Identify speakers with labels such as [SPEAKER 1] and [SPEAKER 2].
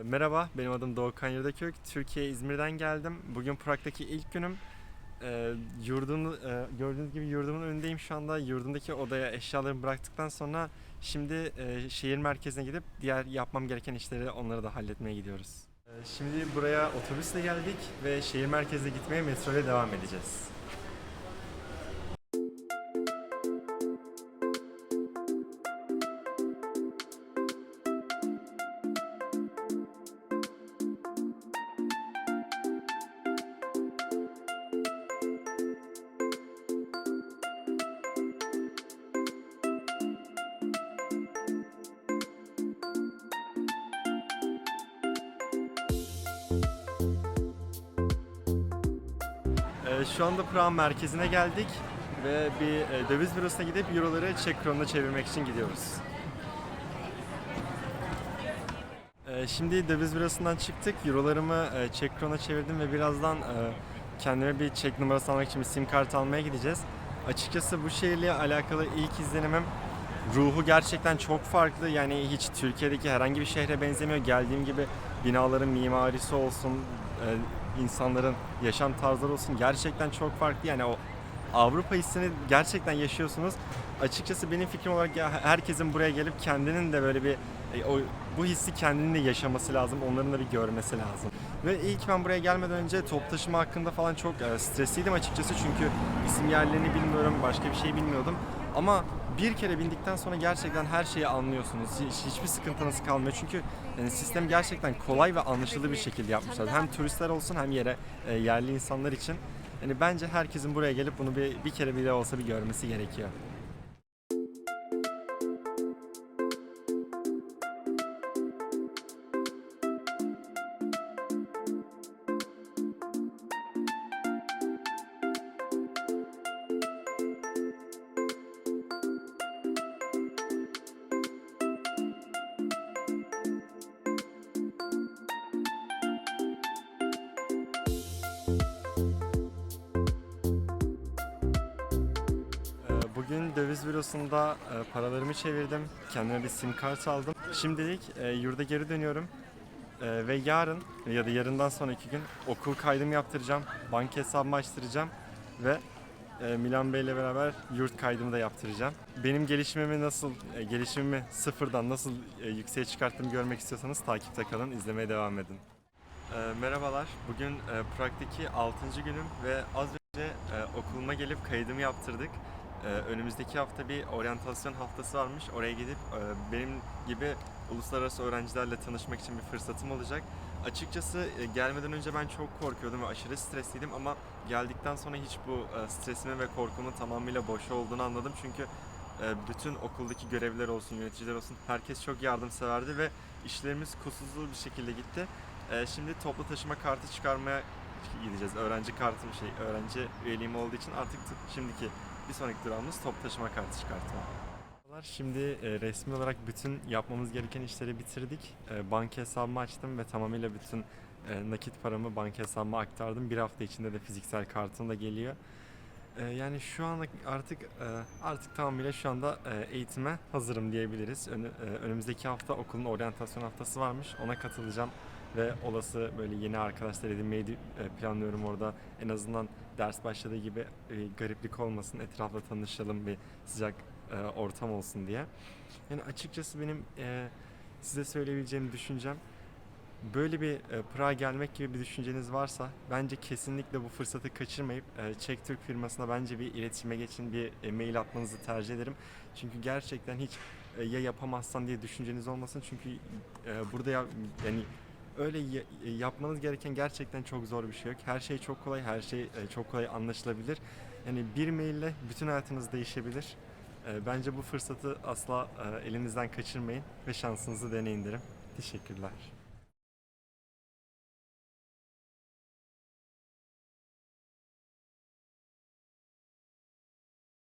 [SPEAKER 1] E, Merhaba, benim adım Doğukan Yurdakök. Türkiye İzmir'den geldim. Bugün Prag'daki ilk günüm. E, yurdun, e, gördüğünüz gibi yurdumun önündeyim şu anda. Yurdumdaki odaya eşyalarımı bıraktıktan sonra şimdi e, şehir merkezine gidip diğer yapmam gereken işleri onları da halletmeye gidiyoruz. E, şimdi buraya otobüsle geldik ve şehir merkezine gitmeye metro ile devam edeceğiz. Şu anda Prag merkezine geldik ve bir e, döviz bürosuna gidip euroları Çek kronuna çevirmek için gidiyoruz. Ee, Şimdi döviz bürosundan çıktık. Eurolarımı e, Çek krona çevirdim ve birazdan e, kendime bir çek numarası almak için bir sim kart almaya gideceğiz. Açıkçası bu şehirle alakalı ilk izlenimim ruhu gerçekten çok farklı. Yani hiç Türkiye'deki herhangi bir şehre benzemiyor. Geldiğim gibi binaların mimarisi olsun, insanların yaşam tarzları olsun gerçekten çok farklı. Yani o Avrupa hissini gerçekten yaşıyorsunuz. Açıkçası benim fikrim olarak herkesin buraya gelip kendinin de böyle bir e, o bu hissi kendinin de yaşaması lazım. Onların da bir görmesi lazım. Ve ilk ben buraya gelmeden önce top taşıma hakkında falan çok e, stresliydim açıkçası çünkü isim yerlerini bilmiyorum, başka bir şey bilmiyordum. Ama bir kere bindikten sonra gerçekten her şeyi anlıyorsunuz. Hiç, hiçbir sıkıntınız kalmıyor. Çünkü yani sistem gerçekten kolay ve anlaşılır bir şekilde yapmışlar. Hem turistler olsun hem yere e, yerli insanlar için. Yani bence herkesin buraya gelip bunu bir, bir kere bile olsa bir görmesi gerekiyor. Bugün döviz bürosunda e, paralarımı çevirdim. Kendime bir sim kart aldım. Şimdilik e, yurda geri dönüyorum. E, ve yarın ya da yarından sonraki gün okul kaydımı yaptıracağım. Banka hesabımı açtıracağım. Ve e, Milan Bey ile beraber yurt kaydımı da yaptıracağım. Benim gelişimimi nasıl, e, gelişimimi sıfırdan nasıl e, yükseğe çıkarttığımı görmek istiyorsanız takipte kalın, izlemeye devam edin. E, merhabalar, bugün e, Prag'daki 6. günüm ve az önce e, okuluma gelip kaydımı yaptırdık. Ee, önümüzdeki hafta bir oryantasyon haftası varmış. Oraya gidip e, benim gibi uluslararası öğrencilerle tanışmak için bir fırsatım olacak. Açıkçası e, gelmeden önce ben çok korkuyordum ve aşırı stresliydim ama geldikten sonra hiç bu e, stresimin ve korkumun tamamıyla boş olduğunu anladım. Çünkü e, bütün okuldaki görevliler olsun, yöneticiler olsun herkes çok yardımseverdi ve işlerimiz kusursuz bir şekilde gitti. Şimdi toplu taşıma kartı çıkarmaya gideceğiz. Öğrenci kartım şey, öğrenci üyeliğim olduğu için artık şimdiki bir sonraki durağımız top taşıma kartı çıkartma. Şimdi e, resmi olarak bütün yapmamız gereken işleri bitirdik. E, banka hesabımı açtım ve tamamıyla bütün e, nakit paramı banka hesabıma aktardım. Bir hafta içinde de fiziksel kartım da geliyor. E, yani şu an artık e, artık tamamıyla şu anda e, eğitime hazırım diyebiliriz. Önü- e, önümüzdeki hafta okulun oryantasyon haftası varmış. Ona katılacağım ve olası böyle yeni arkadaşlar edinmeyi e, planlıyorum orada. En azından ders başladığı gibi e, gariplik olmasın, etrafla tanışalım, bir sıcak e, ortam olsun diye. Yani açıkçası benim size söyleyebileceğim düşüncem böyle bir e, Prag'a gelmek gibi bir düşünceniz varsa bence kesinlikle bu fırsatı kaçırmayıp e, Çek Türk firmasına bence bir iletişime geçin, bir e, mail atmanızı tercih ederim. Çünkü gerçekten hiç e, ya yapamazsan diye düşünceniz olmasın. Çünkü e, burada ya, yani öyle e, yapmanız gereken gerçekten çok zor bir şey yok. Her şey çok kolay, her şey e, çok kolay anlaşılabilir. Yani bir maille bütün hayatınız değişebilir. E, Bence bu fırsatı asla elinizden kaçırmayın ve şansınızı deneyin derim. Teşekkürler.